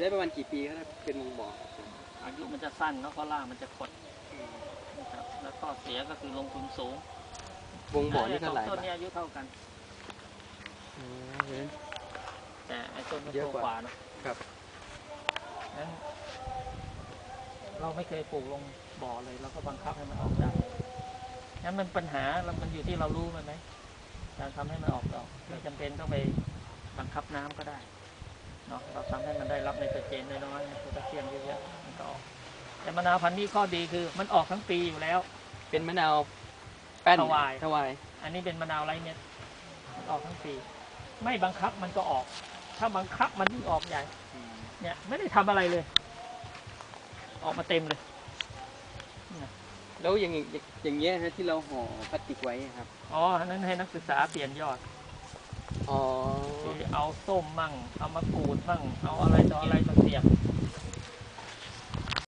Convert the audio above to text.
ได้ประมาณกี่ปีครับถ้าเป็นวงบ่อครับอายุมันจะสั้นเนาะเพราะรากมันจะขดนะครับแล้วก็เสียก็คือลงทุนสูงวงบ่อนี่ก็หลายต้นบาทนี้อายุเท่ากันอืมเห็นแต่ไอ้ต้นมันเยอะโตกว่ากว่าเนอะครับงั้นเราไม่เคยปลูกลงบ่อเลยเราก็บังคับให้มันออกได้งั้นมันปัญหาแล้วมันอยู่ที่เรารู้มันไหมการทำให้มันออกดอกไม่จำเป็นต้องไปบังคับน้ำก็ได้ เนาะเราทำให้มันได้รับไนโตรเจนน้อยๆโพแทสเซียมเยอะๆมันก็ออก แต่มะนาวพันธุ์นี้ข้อดีคือ มันออกทั้งปีอยู่แล้ว เป็นมะนาวแป้นถวายถวาย อันนี้เป็นมะนาวไร้เม็ดมันออกทั้งปี ไม่บังคับมันก็ออก ถ้าบังคับมันยิ่งออกใหญ่เนี่ยไม่ได้ทำอะไรเลย ออกมาเต็มเลย แล้วอย่างอย่างอย่างเงี้ยฮะที่เราห่อพลาสติกไว้ครับ อ๋ออันนั้นให้นักศึกษาเปลี่ยนยอด อ๋อคือ เอาส้มมั่งเอามะกรูดมั่งเอาอะไรต่ออะไรมาเสียบ